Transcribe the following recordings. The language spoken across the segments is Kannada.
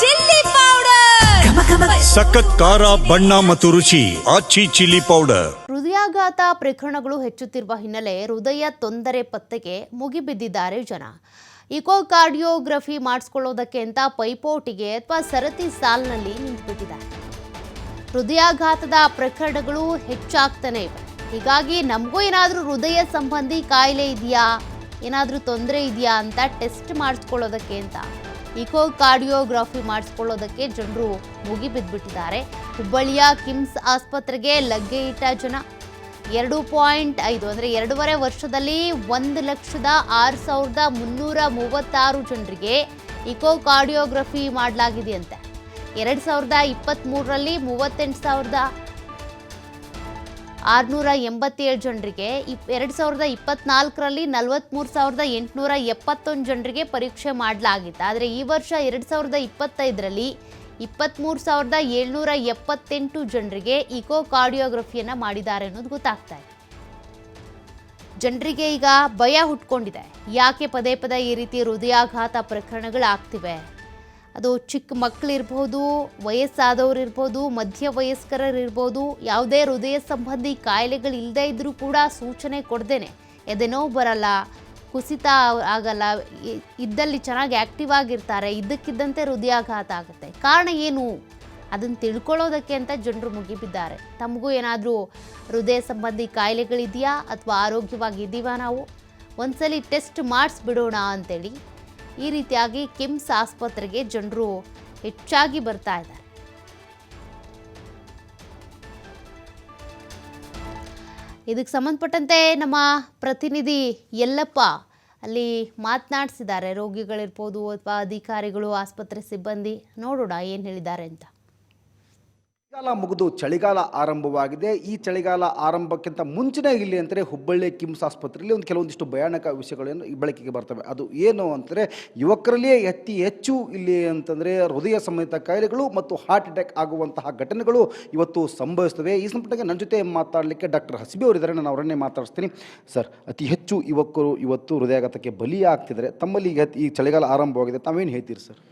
Chilli powder. ಸಖತ್ ಖಾರ ಬಣ್ಣ ಮತ್ತು ರುಚಿ ಆಚಿ ಚಿಲ್ಲಿ ಪೌಡರ್. ಹೃದಯಾಘಾತ ಪ್ರಕರಣಗಳು ಹೆಚ್ಚುತ್ತಿರುವ ಹಿನ್ನೆಲೆ ಹೃದಯ ತೊಂದರೆ ಪತ್ತೆಗೆ ಮುಗಿಬಿದ್ದಿದ್ದಾರೆ ಜನ. ಇಕೋ ಕಾರ್ಡಿಯೋಗ್ರಫಿ ಮಾಡಿಸ್ಕೊಳ್ಳೋದಕ್ಕೆ ಅಂತ ಪೈಪೋಟಿಗೆ ಅಥವಾ ಸರತಿ ಸಾಲಿನಲ್ಲಿ ನಿಂತುಬಿಟ್ಟಿದ್ದಾರೆ ಹೃದಯಾಘಾತದ ಪ್ರಕರಣಗಳು ಹೆಚ್ಚಾಗ್ತಾನೆ ಇವೆ. ಹೀಗಾಗಿ ನಮಗೂ ಏನಾದರೂ ಹೃದಯ ಸಂಬಂಧಿ ಕಾಯಿಲೆ ಇದೆಯಾ? ಏನಾದರೂ ತೊಂದರೆ ಇದೆಯಾ ಅಂತ ಟೆಸ್ಟ್ ಮಾಡಿಸ್ಕೊಳ್ಳೋದಕ್ಕೆ ಅಂತ. ಇಕೋ ಕಾರ್ಡಿಯೋಗ್ರಫಿ ಮಾಡಿಸ್ಕೊಳ್ಳೋದಕ್ಕೆ ಜನರು ಮುಗಿಬಿದ್ದುಬಿಟ್ಟಿದ್ದಾರೆ ಹುಬ್ಬಳ್ಳಿಯ ಕಿಮ್ಸ್ ಆಸ್ಪತ್ರೆಗೆ ಲಗ್ಗೆ ಇಟ್ಟ ಜನ. ಎರಡು ಪಾಯಿಂಟ್ ಐದು, ಅಂದರೆ ಎರಡೂವರೆ ವರ್ಷದಲ್ಲಿ ಒಂದು ಲಕ್ಷದ ಆರು ಸಾವಿರದ ಮುನ್ನೂರ ಮೂವತ್ತಾರು ಜನರಿಗೆ ಇಕೋ ಕಾರ್ಡಿಯೋಗ್ರಫಿ ಮಾಡಲಾಗಿದೆಯಂತೆ. ಎರಡು ಸಾವಿರದ ಇಪ್ಪತ್ತ್ಮೂರರಲ್ಲಿ ಮೂವತ್ತೆಂಟು ಸಾವಿರದ ಆರುನೂರ ಎಂಬತ್ತೇಳು ಜನರಿಗೆ ಇಪ್ ಎರಡು ಸಾವಿರದ ಇಪ್ಪತ್ನಾಲ್ಕರಲ್ಲಿ ನಲವತ್ತ್ಮೂರು ಸಾವಿರದ ಎಂಟುನೂರ ಎಪ್ಪತ್ತೊಂದು ಜನರಿಗೆ ಪರೀಕ್ಷೆ ಮಾಡಲಾಗಿತ್ತು. ಆದರೆ ಈ ವರ್ಷ ಎರಡು ಸಾವಿರದ ಇಪ್ಪತ್ತೈದರಲ್ಲಿ ಇಪ್ಪತ್ತ್ಮೂರು ಸಾವಿರದ ಏಳ್ನೂರ ಎಪ್ಪತ್ತೆಂಟು ಜನರಿಗೆ ಇಕೋ ಕಾರ್ಡಿಯೋಗ್ರಫಿಯನ್ನು ಮಾಡಿದ್ದಾರೆ ಅನ್ನೋದು ಗೊತ್ತಾಗ್ತಾ ಇದೆ. ಜನರಿಗೆ ಈಗ ಭಯ ಹುಟ್ಕೊಂಡಿದೆ. ಯಾಕೆ ಪದೇ ಪದೇ ಈ ರೀತಿ ಹೃದಯಾಘಾತ ಪ್ರಕರಣಗಳಾಗ್ತಿವೆ? ಅದು ಚಿಕ್ಕ ಮಕ್ಕಳಿರ್ಬೋದು, ವಯಸ್ಸಾದವ್ರು ಇರ್ಬೋದು ಮಧ್ಯ ವಯಸ್ಕರರಿರ್ಬೋದು ಯಾವುದೇ ಹೃದಯ ಸಂಬಂಧಿ ಕಾಯಿಲೆಗಳು ಇಲ್ಲದೇ ಇದ್ದರೂ ಕೂಡ ಸೂಚನೆ ಕೊಡ್ದೇನೆ. ಎದೆನೋ ಬರಲ್ಲ, ಕುಸಿತ ಆಗಲ್ಲ ಇದ್ದಲ್ಲಿ ಚೆನ್ನಾಗಿ ಆ್ಯಕ್ಟಿವ್ ಆಗಿರ್ತಾರೆ, ಇದ್ದಕ್ಕಿದ್ದಂತೆ ಹೃದಯಾಘಾತ ಆಗುತ್ತೆ. ಕಾರಣ ಏನು? ಅದನ್ನು ತಿಳ್ಕೊಳ್ಳೋದಕ್ಕೆ ಅಂತ ಜನರು ಮುಗಿಬಿದ್ದಾರೆ ತಮಗೂ ಏನಾದರೂ ಹೃದಯ ಸಂಬಂಧಿ ಕಾಯಿಲೆಗಳಿದೆಯಾ ಅಥವಾ ಆರೋಗ್ಯವಾಗಿದ್ದೀವಾ ನಾವು? ಒಂದ್ಸಲಿ ಟೆಸ್ಟ್ ಮಾಡಿಸ್ಬಿಡೋಣ ಅಂತೇಳಿ ಈ ರೀತಿಯಾಗಿ ಕಿಮ್ಸ್ ಆಸ್ಪತ್ರೆಗೆ ಜನರು ಹೆಚ್ಚಾಗಿ ಬರ್ತಾ ಇದ್ದಾರೆ. ಇದಕ್ಕೆ ಸಂಬಂಧಪಟ್ಟಂತೆ ನಮ್ಮ ಪ್ರತಿನಿಧಿ ಯಲ್ಲಪ್ಪ ಅಲ್ಲಿ ಮಾತನಾಡಿಸಿದ್ದಾರೆ. ರೋಗಿಗಳಿರ್ಬೋದು ಅಥವಾ ಅಧಿಕಾರಿಗಳು, ಆಸ್ಪತ್ರೆ ಸಿಬ್ಬಂದಿ ನೋಡೋಣ ಏನು ಹೇಳಿದ್ದಾರೆ ಅಂತ. ಚಳಿಗಾಲ ಮುಗಿದು ಚಳಿಗಾಲ ಆರಂಭವಾಗಿದೆ. ಈ ಚಳಿಗಾಲ ಆರಂಭಕ್ಕಿಂತ ಮುಂಚೆನೇ ಇಲ್ಲಿ ಅಂದರೆ ಹುಬ್ಬಳ್ಳಿ ಕಿಮ್ಸ್ ಆಸ್ಪತ್ರೆಯಲ್ಲಿ ಒಂದು ಕೆಲವೊಂದಿಷ್ಟು ಭಯಾನಕ ವಿಷಯಗಳನ್ನು ಬೆಳಕಿಗೆ ಬರ್ತವೆ. ಅದು ಏನು ಅಂದರೆ ಯುವಕರಲ್ಲಿಯೇ ಅತಿ ಹೆಚ್ಚು ಇಲ್ಲಿ ಅಂತಂದರೆ ಹೃದಯ ಸಂಬಂಧಿತ ಕಾಯಿಲೆಗಳು ಮತ್ತು ಹಾರ್ಟ್ ಅಟ್ಯಾಕ್ ಆಗುವಂತಹ ಘಟನೆಗಳು ಇವತ್ತು ಸಂಭವಿಸ್ತವೆ. ಈ ಸಂಪುಟಕ್ಕೆ ನನ್ನ ಜೊತೆ ಮಾತಾಡಲಿಕ್ಕೆ ಡಾಕ್ಟರ್ ಹಸಿಬಿ ಅವರಿದ್ದಾರೆ. ನಾನು ಅವರನ್ನೇ ಮಾತಾಡಿಸ್ತೀನಿ. ಸರ್, ಅತಿ ಹೆಚ್ಚು ಯುವಕರು ಇವತ್ತು ಹೃದಯಾಘಾತಕ್ಕೆ ಬಲಿಯಾಗ್ತಿದ್ದಾರೆ. ತಮ್ಮಲ್ಲಿ ಈ ಚಳಿಗಾಲ ಆರಂಭವಾಗಿದೆ. ತಾವೇನು ಹೇಳ್ತೀರಿ ಸರ್?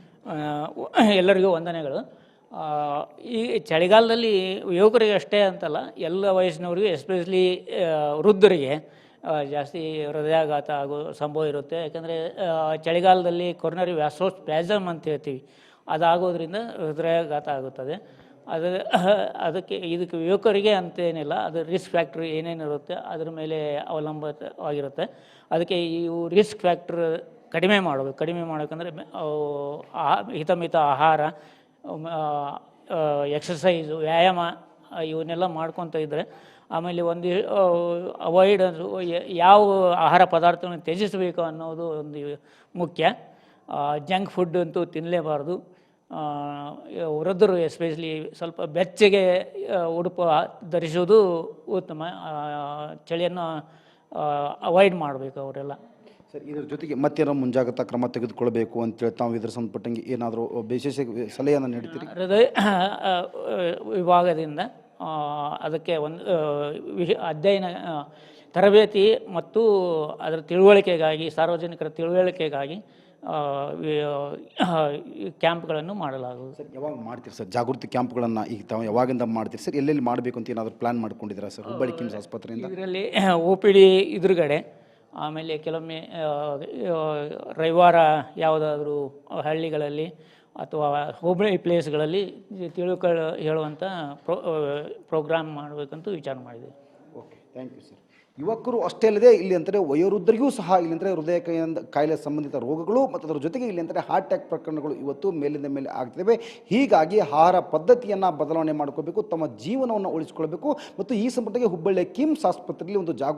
ಎಲ್ಲರಿಗೂ ವಂದನೆಗಳು. ಈ ಚಳಿಗಾಲದಲ್ಲಿ ಯುವಕರಿಗೆ ಅಷ್ಟೇ ಅಂತಲ್ಲ, ಎಲ್ಲ ವಯಸ್ಸಿನವ್ರಿಗೂ ಎಸ್ಪೆಷಲಿ ವೃದ್ಧರಿಗೆ ಜಾಸ್ತಿ ಹೃದಯಾಘಾತ ಆಗೋ ಸಂಭವ ಇರುತ್ತೆ. ಯಾಕಂದರೆ ಚಳಿಗಾಲದಲ್ಲಿ ಕೊರೋನರಿ ವ್ಯಾಸೋಸ್ ಪ್ಯಾಸಮ್ ಅಂತ ಹೇಳ್ತೀವಿ. ಅದಾಗೋದ್ರಿಂದ ಹೃದಯಾಘಾತ ಆಗುತ್ತದೆ. ಅದು, ಅದಕ್ಕೆ, ಇದಕ್ಕೆ ಯುವಕರಿಗೆ ಅಂತೇನಿಲ್ಲ, ಅದು ರಿಸ್ಕ್ ಫ್ಯಾಕ್ಟ್ರ್ ಏನೇನಿರುತ್ತೆ ಅದ್ರ ಮೇಲೆ ಅವಲಂಬಿತವಾಗಿರುತ್ತೆ. ಅದಕ್ಕೆ ಇವು ರಿಸ್ಕ್ ಫ್ಯಾಕ್ಟ್ರ್ ಕಡಿಮೆ ಮಾಡಬೇಕು. ಕಡಿಮೆ ಮಾಡಬೇಕಂದ್ರೆ ಹಿತಮಿತ ಆಹಾರ ಎಕ್ಸಸೈಸು ವ್ಯಾಯಾಮ ಇವನ್ನೆಲ್ಲ ಮಾಡ್ಕೊತ ಇದ್ದರೆ ಆಮೇಲೆ ಒಂದು ಅವಾಯ್ಡ್ ಯಾವ ಆಹಾರ ಪದಾರ್ಥವನ್ನು ತ್ಯಜಿಸಬೇಕು ಅನ್ನೋದು ಒಂದು ಮುಖ್ಯ. ಜಂಕ್ ಫುಡ್ ಅಂತೂ ತಿನ್ನಲೇಬಾರ್ದು ವೃದ್ಧರು ಎಸ್ಪೆಷಲಿ ಸ್ವಲ್ಪ ಬೆಚ್ಚಗೆ ಉಡುಪು ಧರಿಸೋದು ಉತ್ತಮ. ಚಳಿಯನ್ನು ಅವಾಯ್ಡ್ ಮಾಡಬೇಕು ಅವರೆಲ್ಲ. ಸರ್ ಇದರ ಜೊತೆಗೆ ಮತ್ತೇನೋ ಮುಂಜಾಗ್ರತಾ ಕ್ರಮ ತೆಗೆದುಕೊಳ್ಬೇಕು ಅಂತೇಳಿ ತಾವು ಇದರ ಸಂಬಂಧಪಟ್ಟಂಗೆ ಏನಾದರೂ ವಿಶೇಷ ಸಲಹೆಯನ್ನು ನೀಡ್ತೀರಿ? ಹೃದಯ ವಿಭಾಗದಿಂದ ಅದಕ್ಕೆ ಒಂದು ವಿಶ ವಿಷ- ಅಧ್ಯಯನ ತರಬೇತಿ ಮತ್ತು ಅದರ ತಿಳುವಳಿಕೆಗಾಗಿ ಸಾರ್ವಜನಿಕರ ತಿಳುವಳಿಕೆಗಾಗಿ ಕ್ಯಾಂಪ್ಗಳನ್ನು ಮಾಡಲಾಗುವುದು. ಸರ್ ಯಾವಾಗ ಮಾಡ್ತೀರಿ ಸರ್? ಜಾಗೃತಿ ಕ್ಯಾಂಪ್ಗಳನ್ನು ಈಗ ತಾವು ಯಾವಾಗಿಂದ ಮಾಡ್ತೀರಿ ಸರ್? ಎಲ್ಲೆಲ್ಲಿ ಮಾಡಬೇಕು ಅಂತ ಏನಾದರೂ ಪ್ಲಾನ್ ಮಾಡ್ಕೊಂಡಿದ್ದೀರಾ ಸರ್? ಹುಬ್ಬಳ್ಳಿ ಕಿಮ್ಸ್ ಆಸ್ಪತ್ರೆಯಿಂದ? ಇದರಲ್ಲಿ ಒ ಪಿ ಡಿ ಎದುರುಗಡೆ ಆಮೇಲೆ ಕೆಲವೊಮ್ಮೆ ರವಿವಾರ ಯಾವುದಾದ್ರೂ ಹಳ್ಳಿಗಳಲ್ಲಿ ಅಥವಾ ಹೋಬಳಿ ಪ್ಲೇಸ್ಗಳಲ್ಲಿ ತಿಳುಕಳ ಹೇಳುವಂಥ ಪ್ರೋ ಪ್ರೋಗ್ರಾಮ್ ಮಾಡಬೇಕಂತ ವಿಚಾರ ಮಾಡಿದೆ. Okay, thank you sir. ಯುವಕರು ಅಷ್ಟೇ ಅಲ್ಲದೆ ಇಲ್ಲಿ ಅಂದರೆ ವಯೋವೃದ್ಧರಿಗೂ ಸಹ ಇಲ್ಲಿ ಅಂದರೆ ಹೃದಯ ಕಾಯಿಲೆ ಸಂಬಂಧಿತ ರೋಗಗಳು ಮತ್ತು ಅದರ ಜೊತೆಗೆ ಇಲ್ಲಿ ಅಂದರೆ ಹಾರ್ಟ್ ಅಟ್ಯಾಕ್ ಪ್ರಕರಣಗಳು ಇವತ್ತು ಮೇಲಿಂದ ಮೇಲೆ ಆಗ್ತಿವೆ ಹೀಗಾಗಿ ಆಹಾರ ಪದ್ಧತಿಯನ್ನು ಬದಲಾವಣೆ ಮಾಡ್ಕೋಬೇಕು, ತಮ್ಮ ಜೀವನವನ್ನು ಉಳಿಸ್ಕೊಳ್ಬೇಕು ಮತ್ತು ಈ ಸಂಬಂಧಕ್ಕೆ ಹುಬ್ಬಳ್ಳಿಯ ಕಿಮ್ಸ್ ಆಸ್ಪತ್ರೆಯಲ್ಲಿ ಒಂದು ಜಾಗೃತಿ